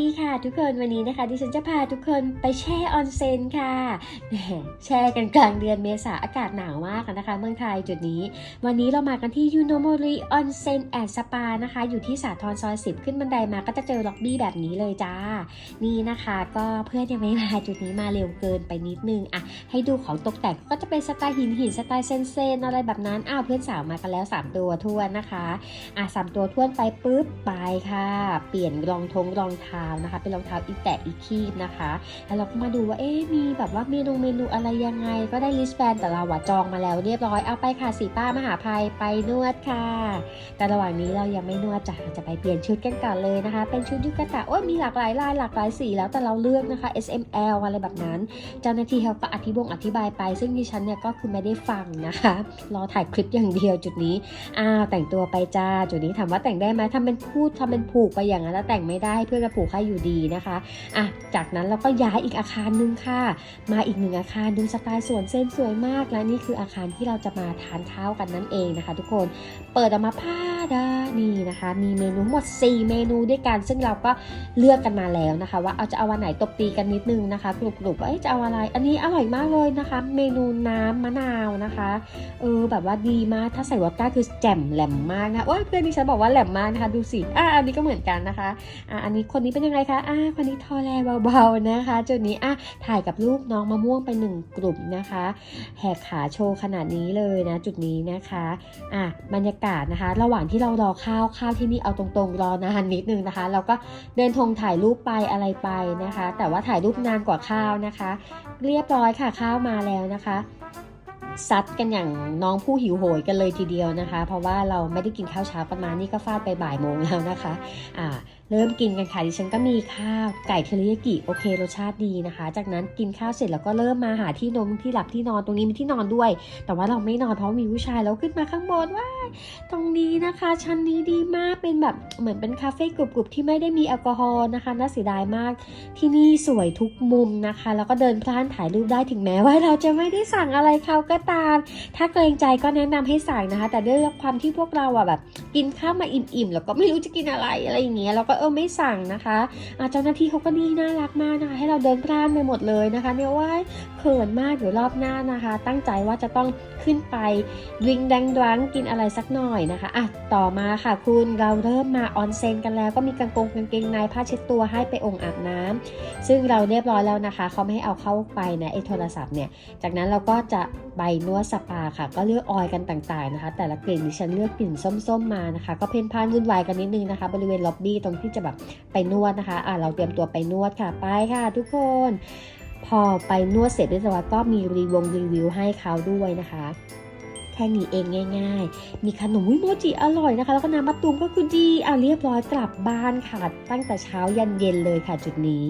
ดีค่ะทุกคนวันนี้นะคะ ดิฉันจะพาทุกคนไปแช่ออนเซ็นค่ะแช่กันกลางเดือนเมษาอากาศหนาวมากนะคะ เมืองไทยจุดนี้ วันนี้เรามากันที่ยูโนโมริออนเซ็นแอนด์สปานะคะ อยู่ที่สาทรซอย10ขึ้นบันไดมาก็จะเจอล็อบบี้แบบนี้เลยจ้า นี่นะคะก็เพื่อนยังไม่มาจุดนี้มาเร็วเกินไปนิดนึงอะให้ดูของตกแต่งก็จะเป็นสไตล์หินหินสไตล์เซนเซนอะไรแบบนั้นอ้าวเพื่อนสาวมากันแล้ว 3 ตัวทวนนะคะอะสามตัวท้วนไปปุ๊บไปค่ะ เปลี่ยนรองทงรองเท้านะคะ เป็นรองเท้าอีแตะอีคีบนะคะ แล้วเราก็มาดูว่าเอ๊มีแบบว่าเมนูเมนูอะไรยังไง ก็ได้ลิสต์แบนแต่เราอะจองมาแล้วเรียบร้อยเอาไปค่ะสีป้ามหาภัยไปนวดค่ะ แต่ระหว่างนี้เรายังไม่นวดจ้ะจะไปเปลี่ยนชุดกันก่อนเลยนะคะ เป็นชุดยุกตะโอ้ยมีหลากหลายลายหลากหลายสีแล้วแต่เราเลือกนะคะ S M L อะไรแบบนั้น เจ้าหน้าที่เขาก็อธิบงอธิบายไป ซึ่งดิฉันเนี่ยก็คือไม่ได้ฟังนะคะรอถ่ายคลิปอย่างเดียวจุดนี้อ้าวแต่งตัวไปจ้าจุดนี้ถามว่าแต่งได้ไหมทำเป็นพูดทำเป็นผูกไปอย่างนั้นแล้วแต่งไม่ได้เพื่อนกระผูกให้อยู่ดีนะคะอะจากนั้นเราก็ย้ายอีกอาคารหนึงค่ะ มาอีกหนึ่งอาคารดูสไตล์สวนเส้นสวยมาก และนี่คืออาคารที่เราจะมาทานข้าวกันนั่นเองนะคะ ทุกคนเปิดออกมาผ้าดานี่นะคะ มีเมนูหมด 4 เมนูด้วยกัน ซึ่งเราก็เลือกกันมาแล้วนะคะ ว่าเอาจะเอาวันไหนตบตีกันนิดนึงนะคะกลุ่มๆว่าเอ๊ะจะเอาอะไร อันนี้อร่อยมากเลยนะคะ เมนูน้ำมะนาวนะคะเออแบบว่าดีมากถ้าใส่วอดก้าคือแจ่มแหลมมากนะโอ้ยเพื่อนดิฉันบอกว่าแหลมมากนะคะ ดูสิอะอันนี้ก็เหมือนกันนะคะอะอันนี้คนนี้เป็นยังไงคะอะคนนี้ทอแลเบาๆนะคะ จุดนี้อะถ่ายกับรูปน้องมะม่วงไปหนึ่งกลุ่มนะคะ แหกขาโชว์ขนาดนี้เลยนะ จุดนี้นะคะอะบรรยากาศนะคะ ระหว่างที่เรารอข้าวข้าวที่นี่เอาตรงๆ รอนานนิดนึงนะคะ เราก็เดินทงถ่ายรูปไปอะไรไปนะคะ แต่ว่าถ่ายรูปนานกว่าข้าวนะคะ เรียบร้อยค่ะข้าวมาแล้วนะคะ ซัดกันอย่างน้องผู้หิวโหยกันเลยทีเดียวนะคะ เพราะว่าเราไม่ได้กินข้าวเช้าประมาณนี่ก็ฟาดไปบ่ายโมงแล้วนะคะอ่าเริ่มกินกันค่ะดิฉันก็มีข้าวไก่เทริยากิโอเครสชาติดีนะคะ จากนั้นกินข้าวเสร็จแล้วก็เริ่มมาหาที่นมที่หลับที่นอนตรงนี้มีที่นอนด้วย แต่ว่าเราไม่นอนเพราะมีผู้ชายแล้วขึ้นมาข้างบนว่าตรงนี้นะคะชั้นนี้ดีมากเป็นแบบเหมือนเป็นคาเฟ่กรุบๆที่ไม่ได้มีแอลกอฮอล์นะคะน่าเสียดายมาก ที่นี่สวยทุกมุมนะคะ แล้วก็เดินพล่านถ่ายรูปได้ถึงแม้ว่าเราจะไม่ได้สั่งอะไรเขาก็ตาม ถ้าเกรงใจก็แนะนำให้สั่งนะคะ แต่ด้วยความที่พวกเราอะแบบกินข้าวมาอิ่มๆแล้วก็ไม่รู้จะกินอะไรอะไรอย่างเงี้ยเราก็เออไม่สั่งนะคะเจ้าหน้าที่เขาก็ดีน่ารักมากนะคะ ให้เราเดินพล่านไปหมดเลยนะคะเนี่ยว่าเขินมากเดี๋ยวรอบหน้านะคะ ตั้งใจว่าจะต้องขึ้นไปดริงแดงดังกินอะไรสักหน่อยนะคะอะต่อมาค่ะคุณเราเริ่มมาออนเซนกันแล้วก็มีกางกงกางเกงในผ้าเช็ดตัวให้ไปองค์อาบน้ำซึ่งเราเรียบร้อยแล้วนะคะเขาไม่ให้เอาเข้าไปนะไอ้โทรศัพท์เนี่ยจากนั้นเราก็จะใบนวดสปาค่ะ ก็เลือกออยล์กันต่างๆนะคะ แต่ละกลิ่นดิฉันเลือกกลิ่นส้มๆมานะคะ ก็เพ่นพ่านวุ่นวายกันนิดนึงนะคะ บริเวณล็อบบี้ตรงที่จะแบบไปนวดนะคะอะเราเตรียมตัวไปนวดค่ะ ไปค่ะ ทุกคน พอไปนวดเสร็จเรียบร้อยก็มีรีวงรีวิวให้เขาด้วยนะคะแค่นี้เองง่าย ๆ มีขนมวิโมจิอร่อยนะคะ แล้วก็น้ำมะตูมก็คือดีอะเรียบร้อยกลับบ้านค่ะ ตั้งแต่เช้ายันเย็นเลยค่ะจุดนี้